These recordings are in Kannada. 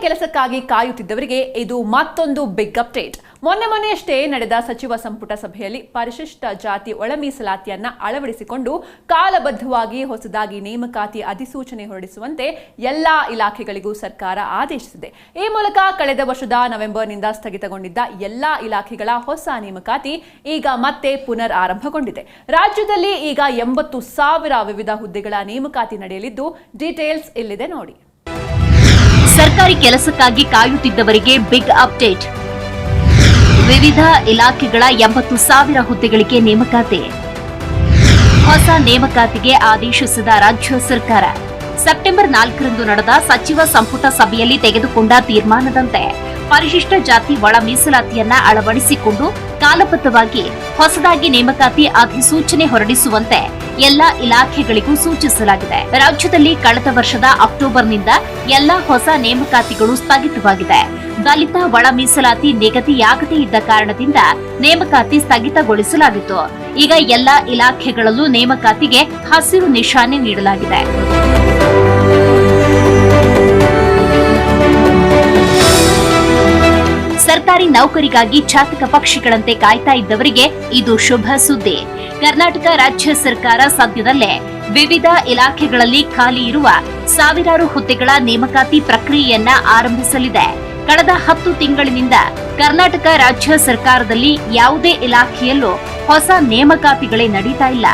ಕೆಲಸಕ್ಕಾಗಿ ಕಾಯುತ್ತಿದ್ದವರಿಗೆ ಇದು ಮತ್ತೊಂದು ಬಿಗ್ ಅಪ್ಡೇಟ್ ಮೊನ್ನೆ ಮೊನ್ನೆಯಷ್ಟೇ ನಡೆದ ಸಚಿವ ಸಂಪುಟ ಸಭೆಯಲ್ಲಿ ಪರಿಶಿಷ್ಟ ಜಾತಿ ಒಳ ಮೀಸಲಾತಿಯನ್ನ ಅಳವಡಿಸಿಕೊಂಡು ಕಾಲಬದ್ಧವಾಗಿ ಹೊಸದಾಗಿ ನೇಮಕಾತಿ ಅಧಿಸೂಚನೆ ಹೊರಡಿಸುವಂತೆ ಎಲ್ಲಾ ಇಲಾಖೆಗಳಿಗೂ ಸರ್ಕಾರ ಆದೇಶಿಸಿದೆ. ಈ ಮೂಲಕ ಕಳೆದ ವರ್ಷದ ನವೆಂಬರ್ನಿಂದ ಸ್ಥಗಿತಗೊಂಡಿದ್ದ ಎಲ್ಲಾ ಇಲಾಖೆಗಳ ಹೊಸ ನೇಮಕಾತಿ ಈಗ ಮತ್ತೆ ಪುನರ್ ಆರಂಭಗೊಂಡಿದೆ ರಾಜ್ಯದಲ್ಲಿ ಈಗ ಎಂಬತ್ತು ಸಾವಿರ ವಿವಿಧ ಹುದ್ದೆಗಳ ನೇಮಕಾತಿ ನಡೆಯಲಿದ್ದು ಡೀಟೇಲ್ಸ್ ಇಲ್ಲಿದೆ ನೋಡಿ. ಸರ್ಕಾರಿ ಕೆಲಸಕ್ಕಾಗಿ ಕಾಯುತ್ತಿದ್ದವರಿಗೆ ಬಿಗ್ ಅಪ್ಡೇಟ್. ವಿವಿಧ ಇಲಾಖೆಗಳ ಎಂಬತ್ತು ಸಾವಿರ ಹುದ್ದೆಗಳಿಗೆ ನೇಮಕಾತಿ. ಹೊಸ ನೇಮಕಾತಿಗೆ ಆದೇಶಿಸಿದ ರಾಜ್ಯ ಸರ್ಕಾರ. ಸೆಪ್ಟೆಂಬರ್ ನಾಲ್ಕರಂದು ನಡೆದ ಸಚಿವ ಸಂಪುಟ ಸಭೆಯಲ್ಲಿ ತೆಗೆದುಕೊಂಡ ತೀರ್ಮಾನದಂತೆ ಪರಿಶಿಷ್ಟ ಜಾತಿ ಒಳ ಮೀಸಲಾತಿಯನ್ನ ಅಳವಡಿಸಿಕೊಂಡು ಕಾಲಬದ್ಧವಾಗಿ ಹೊಸದಾಗಿ ನೇಮಕಾತಿ ಅಧಿಸೂಚನೆ ಹೊರಡಿಸುವಂತೆ ಎಲ್ಲಾ ಇಲಾಖೆಗಳಿಗೂ ಸೂಚಿಸಲಾಗಿದೆ. ರಾಜ್ಯದಲ್ಲಿ ಕಳೆದ ವರ್ಷದ ಅಕ್ಟೋಬರ್ನಿಂದ ಎಲ್ಲಾ ಹೊಸ ನೇಮಕಾತಿಗಳು ಸ್ಥಗಿತವಾಗಿದೆ. ದಲಿತ ಒಳ ಮೀಸಲಾತಿ ನಿಗದಿಯಾಗದೇ ಇದ್ದ ಕಾರಣದಿಂದ ನೇಮಕಾತಿ ಸ್ಥಗಿತಗೊಳಿಸಲಾಗಿತ್ತು. ಈಗ ಎಲ್ಲಾ ಇಲಾಖೆಗಳಲ್ಲೂ ನೇಮಕಾತಿಗೆ ಹಸಿರು ನಿಶಾನೆ ನೀಡಲಾಗಿದೆ. ಸರ್ಕಾರಿ ನೌಕರಿಗಾಗಿ ಚಾತಕ ಪಕ್ಷಿಗಳಂತೆ ಕಾಯ್ತಾ ಇದ್ದವರಿಗೆ ಇದು ಶುಭ ಸುದ್ದಿ. ಕರ್ನಾಟಕ ರಾಜ್ಯ ಸರ್ಕಾರ ಸದ್ಯದಲ್ಲೇ ವಿವಿಧ ಇಲಾಖೆಗಳಲ್ಲಿ ಖಾಲಿ ಇರುವ ಸಾವಿರಾರು ಹುದ್ದೆಗಳ ನೇಮಕಾತಿ ಪ್ರಕ್ರಿಯೆಯನ್ನ ಆರಂಭಿಸಲಿದೆ. ಕಳೆದ ಹತ್ತು ತಿಂಗಳಿನಿಂದ ಕರ್ನಾಟಕ ರಾಜ್ಯ ಸರ್ಕಾರದಲ್ಲಿ ಯಾವುದೇ ಇಲಾಖೆಯಲ್ಲೂ ಹೊಸ ನೇಮಕಾತಿಗಳೇ ನಡೀತಾ ಇಲ್ಲ.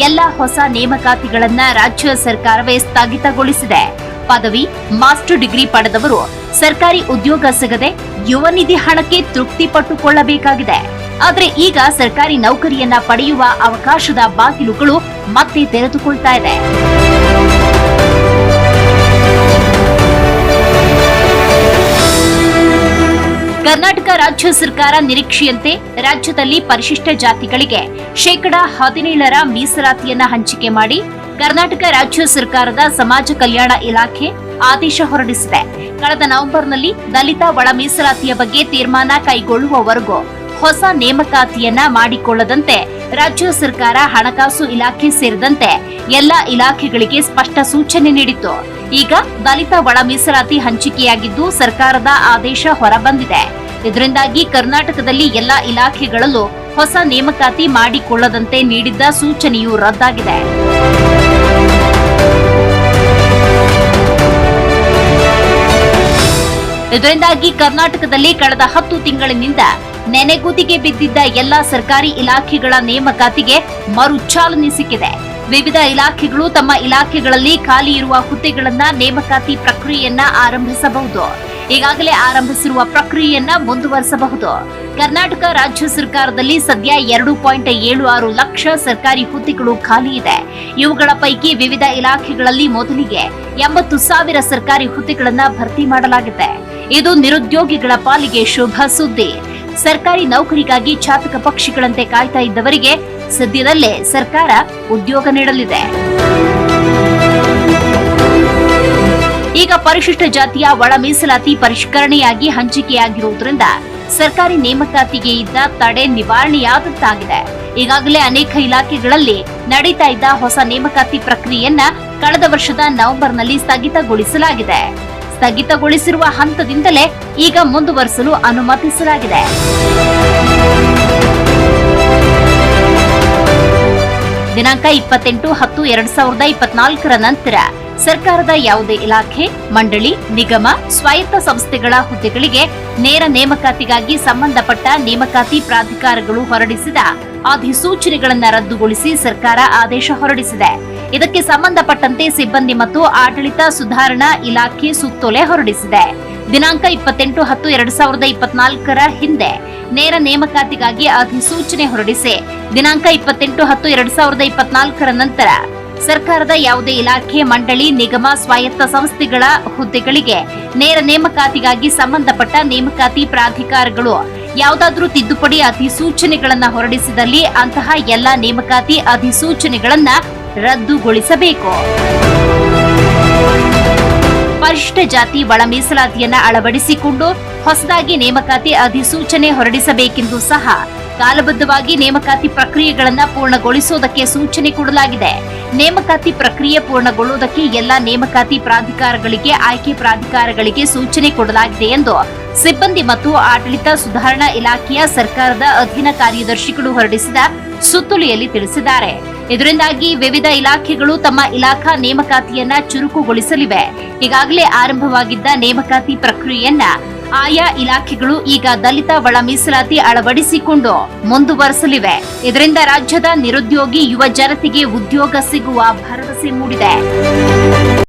ಎಲ್ಲ ಹೊಸ ನೇಮಕಾತಿಗಳನ್ನ ರಾಜ್ಯ ಸರ್ಕಾರವೇ ಸ್ಥಗಿತಗೊಳಿಸಿದೆ. ಪದವಿ, ಮಾಸ್ಟರ್ ಡಿಗ್ರಿ ಪಡೆದವರು ಸರ್ಕಾರಿ ಉದ್ಯೋಗ ಸಿಗದೆ ಯುವ ನಿಧಿ ಹಣಕ್ಕೆ ತೃಪ್ತಿ ಪಟ್ಟುಕೊಳ್ಳಬೇಕಾಗಿದೆ. ಆದರೆ ಈಗ ಸರ್ಕಾರಿ ನೌಕರಿಯನ್ನ ಪಡೆಯುವ ಅವಕಾಶದ ಬಾಗಿಲುಗಳು ಮತ್ತೆ ತೆರೆದುಕೊಳ್ತಾ ಇದೆ. ಕರ್ನಾಟಕ ರಾಜ್ಯ ಸರ್ಕಾರ ನಿರೀಕ್ಷೆಯಂತೆ ರಾಜ್ಯದಲ್ಲಿ ಪರಿಶಿಷ್ಟ ಜಾತಿಗಳಿಗೆ ಶೇಕಡಾ ಹದಿನೇಳರ ಮೀಸಲಾತಿಯನ್ನ ಹಂಚಿಕೆ ಮಾಡಿ ಕರ್ನಾಟಕ ರಾಜ್ಯ ಸರ್ಕಾರದ ಸಮಾಜ ಕಲ್ಯಾಣ ಇಲಾಖೆ ಆದೇಶ ಹೊರಡಿಸಿದೆ. ಕಳೆದ ನವೆಂಬರ್ನಲ್ಲಿ ದಲಿತ ಒಳ ಮೀಸಲಾತಿಯ ಬಗ್ಗೆ ತೀರ್ಮಾನ ಕೈಗೊಳ್ಳುವವರೆಗೂ ಹೊಸ ನೇಮಕಾತಿಯನ್ನ ಮಾಡಿಕೊಳ್ಳದಂತೆ ರಾಜ್ಯ ಸರ್ಕಾರ ಹಣಕಾಸು ಇಲಾಖೆ ಸೇರಿದಂತೆ ಎಲ್ಲಾ ಇಲಾಖೆಗಳಿಗೆ ಸ್ಪಷ್ಟ ಸೂಚನೆ ನೀಡಿತ್ತು. ಈಗ ದಲಿತ ಒಳ ಮೀಸಲಾತಿ ಹಂಚಿಕೆಯಾಗಿದ್ದು ಸರ್ಕಾರದ ಆದೇಶ ಹೊರಬಂದಿದೆ. ಇದರಿಂದಾಗಿ ಕರ್ನಾಟಕದಲ್ಲಿ ಎಲ್ಲಾ ಇಲಾಖೆಗಳಲ್ಲೂ ಹೊಸ ನೇಮಕಾತಿ ಮಾಡಿಕೊಳ್ಳದಂತೆ ನೀಡಿದ್ದ ಸೂಚನೆಯೂ ರದ್ದಾಗಿದೆ. ಇದರಿಂದಾಗಿ ಕರ್ನಾಟಕದಲ್ಲಿ ಕಳೆದ ಹತ್ತು ತಿಂಗಳಿನಿಂದ ನೆನೆಗುದಿಗೆ ಬಿದ್ದಿದ್ದ ಎಲ್ಲಾ ಸರ್ಕಾರಿ ಇಲಾಖೆಗಳ ನೇಮಕಾತಿಗೆ ಮರುಚಾಲನೆ ಸಿಕ್ಕಿದೆ. ವಿವಿಧ ಇಲಾಖೆಗಳು ತಮ್ಮ ಇಲಾಖೆಗಳಲ್ಲಿ ಖಾಲಿ ಇರುವ ಹುದ್ದೆಗಳನ್ನ ನೇಮಕಾತಿ ಪ್ರಕ್ರಿಯೆಯನ್ನ ಆರಂಭಿಸಬಹುದು. ಈಗಾಗಲೇ ಆರಂಭಿಸಿರುವ ಪ್ರಕ್ರಿಯೆಯನ್ನ ಮುಂದುವರಿಸಬಹುದು. ಕರ್ನಾಟಕ ರಾಜ್ಯ ಸರ್ಕಾರದಲ್ಲಿ ಸದ್ಯ ಎರಡು ಪಾಯಿಂಟ್ ಏಳು ಆರು ಲಕ್ಷ ಸರ್ಕಾರಿ ಹುದ್ದೆಗಳು ಖಾಲಿ ಇದೆ. ಇವುಗಳ ಪೈಕಿ ವಿವಿಧ ಇಲಾಖೆಗಳಲ್ಲಿ ಮೊದಲಿಗೆ ಎಂಬತ್ತು ಸಾವಿರ ಸರ್ಕಾರಿ ಹುದ್ದೆಗಳನ್ನ ಭರ್ತಿ ಮಾಡಲಾಗಿದೆ. ಇದು ನಿರುದ್ಯೋಗಿಗಳ ಪಾಲಿಗೆ ಶುಭ ಸುದ್ದಿ. ಸರ್ಕಾರಿ ನೌಕರಿಗಾಗಿ ಚಾತಕ ಪಕ್ಷಿಗಳಂತೆ ಕಾಯ್ತಾ ಇದ್ದವರಿಗೆ ಸದ್ಯದಲ್ಲೇ ಸರ್ಕಾರ ಉದ್ಯೋಗ ನೀಡಲಿದೆ. ಈಗ ಪರಿಶಿಷ್ಟ ಜಾತಿಯ ಒಳ ಮೀಸಲಾತಿ ಪರಿಷ್ಕರಣೆಯಾಗಿ ಹಂಚಿಕೆಯಾಗಿರುವುದರಿಂದ ಸರ್ಕಾರಿ ನೇಮಕಾತಿಗೆ ಇದ್ದ ತಡೆ ನಿವಾರಣೆಯಾದಂತಾಗಿದೆ. ಈಗಾಗಲೇ ಅನೇಕ ಇಲಾಖೆಗಳಲ್ಲಿ ನಡೀತಾ ಇದ್ದ ಹೊಸ ನೇಮಕಾತಿ ಪ್ರಕ್ರಿಯೆಯನ್ನ ಕಳೆದ ವರ್ಷದ ನವೆಂಬರ್ನಲ್ಲಿ ಸ್ಥಗಿತಗೊಳಿಸಲಾಗಿದೆ. ಸ್ಥಗಿತಗೊಳಿಸಿರುವ ಹಂತದಿಂದಲೇ ಈಗ ಮುಂದುವರಿಸಲು ಅನುಮತಿಸಲಾಗಿದೆ. ದಿನಾಂಕ ಇಪ್ಪತ್ತೆಂಟು ಹತ್ತು ಎರಡ್ ಸಾವಿರದ ಇಪ್ಪತ್ನಾಲ್ಕರ ನಂತರ ಸರ್ಕಾರದ ಯಾವುದೇ ಇಲಾಖೆ, ಮಂಡಳಿ, ನಿಗಮ, ಸ್ವಾಯತ್ತ ಸಂಸ್ಥೆಗಳ ಹುದ್ದೆಗಳಿಗೆ ನೇರ ನೇಮಕಾತಿಗಾಗಿ ಸಂಬಂಧಪಟ್ಟ ನೇಮಕಾತಿ ಪ್ರಾಧಿಕಾರಗಳು ಹೊರಡಿಸಿದ ಅಧಿಸೂಚನೆಗಳನ್ನು ರದ್ದುಗೊಳಿಸಿ ಸರ್ಕಾರ ಆದೇಶ ಹೊರಡಿಸಿದೆ. ಇದಕ್ಕೆ ಸಂಬಂಧಪಟ್ಟಂತೆ ಸಿಬ್ಬಂದಿ ಮತ್ತು ಆಡಳಿತ ಸುಧಾರಣಾ ಇಲಾಖೆ ಸುತ್ತೋಲೆ ಹೊರಡಿಸಿದೆ. ದಿನಾಂಕ ಇಪ್ಪತ್ತೆಂಟು ಹತ್ತು ಎರಡ್ ಸಾವಿರದ ಇಪ್ಪತ್ನಾಲ್ಕರ ಹಿಂದೆ ನೇರ ನೇಮಕಾತಿಗಾಗಿ ಅಧಿಸೂಚನೆ ಹೊರಡಿಸಿ. ದಿನಾಂಕ ಇಪ್ಪತ್ತೆಂಟು ಹತ್ತು ಎರಡ್ ಸಾವಿರದ ಇಪ್ಪತ್ನಾಲ್ಕರ ನಂತರ ಸರ್ಕಾರದ ಯಾವುದೇ ಇಲಾಖೆ, ಮಂಡಳಿ, ನಿಗಮ, ಸ್ವಾಯತ್ತ ಸಂಸ್ಥೆಗಳ ಹುದ್ದೆಗಳಿಗೆ ನೇರ ನೇಮಕಾತಿಗಾಗಿ ಸಂಬಂಧಪಟ್ಟ ನೇಮಕಾತಿ ಪ್ರಾಧಿಕಾರಗಳು ಯಾವುದಾದ್ರೂ ತಿದ್ದುಪಡಿ ಅಧಿಸೂಚನೆಗಳನ್ನ ಹೊರಡಿಸಿದಲ್ಲಿ ಅಂತಹ ಎಲ್ಲ ನೇಮಕಾತಿ ಅಧಿಸೂಚನೆಗಳನ್ನ ರದ್ದುಗೊಳಿಸಬೇಕು. ಪರಿಷ್ಠ ಜಾತಿ ಒಳ ಮೀಸಲಾತಿಯನ್ನ ಅಳವಡಿಸಿಕೊಂಡು ಹೊಸದಾಗಿ ನೇಮಕಾತಿ ಅಧಿಸೂಚನೆ ಹೊರಡಿಸಬೇಕೆಂದು ಸಹ ಕಾಲಬದ್ಧವಾಗಿ ನೇಮಕಾತಿ ಪ್ರಕ್ರಿಯೆಗಳನ್ನ ಪೂರ್ಣಗೊಳಿಸುವುದಕ್ಕೆ ಸೂಚನೆ ಕೊಡಲಾಗಿದೆ. ನೇಮಕಾತಿ ಪ್ರಕ್ರಿಯೆ ಪೂರ್ಣಗೊಳ್ಳುವುದಕ್ಕೆ ಎಲ್ಲಾ ನೇಮಕಾತಿ ಪ್ರಾಧಿಕಾರಗಳಿಗೆ, ಆಯ್ಕೆ ಪ್ರಾಧಿಕಾರಗಳಿಗೆ ಸೂಚನೆ ಕೊಡಲಾಗಿದೆ ಎಂದು ಸಿಬ್ಬಂದಿ ಮತ್ತು ಆಡಳಿತ ಸುಧಾರಣಾ ಇಲಾಖೆಯ ಸರ್ಕಾರದ ಅಧೀನ ಕಾರ್ಯದರ್ಶಿಗಳು ಹೊರಡಿಸಿದ ಸುತ್ತೋಲೆಯಲ್ಲಿ ತಿಳಿಸಿದ್ದಾರೆ. ಇದರಿಂದಾಗಿ ವಿವಿಧ ಇಲಾಖೆಗಳು ತಮ್ಮ ಇಲಾಖಾ ನೇಮಕಾತಿಯನ್ನ ಚುರುಕುಗೊಳಿಸಲಿವೆ. ಈಗಾಗಲೇ ಆರಂಭವಾಗಿದ್ದ ನೇಮಕಾತಿ ಪ್ರಕ್ರಿಯೆಯನ್ನ ಆಯಾ ಇಲಾಖೆಗಳು ಈಗ ದಲಿತ ಒಳ ಮೀಸಲಾತಿ ಅಳವಡಿಸಿಕೊಂಡು ಮುಂದುವರೆಸಲಿವೆ. ಇದರಿಂದ ರಾಜ್ಯದ ನಿರುದ್ಯೋಗಿ ಯುವ ಜನತೆಗೆ ಉದ್ಯೋಗ ಸಿಗುವ ಭರವಸೆ ಮೂಡಿದೆ.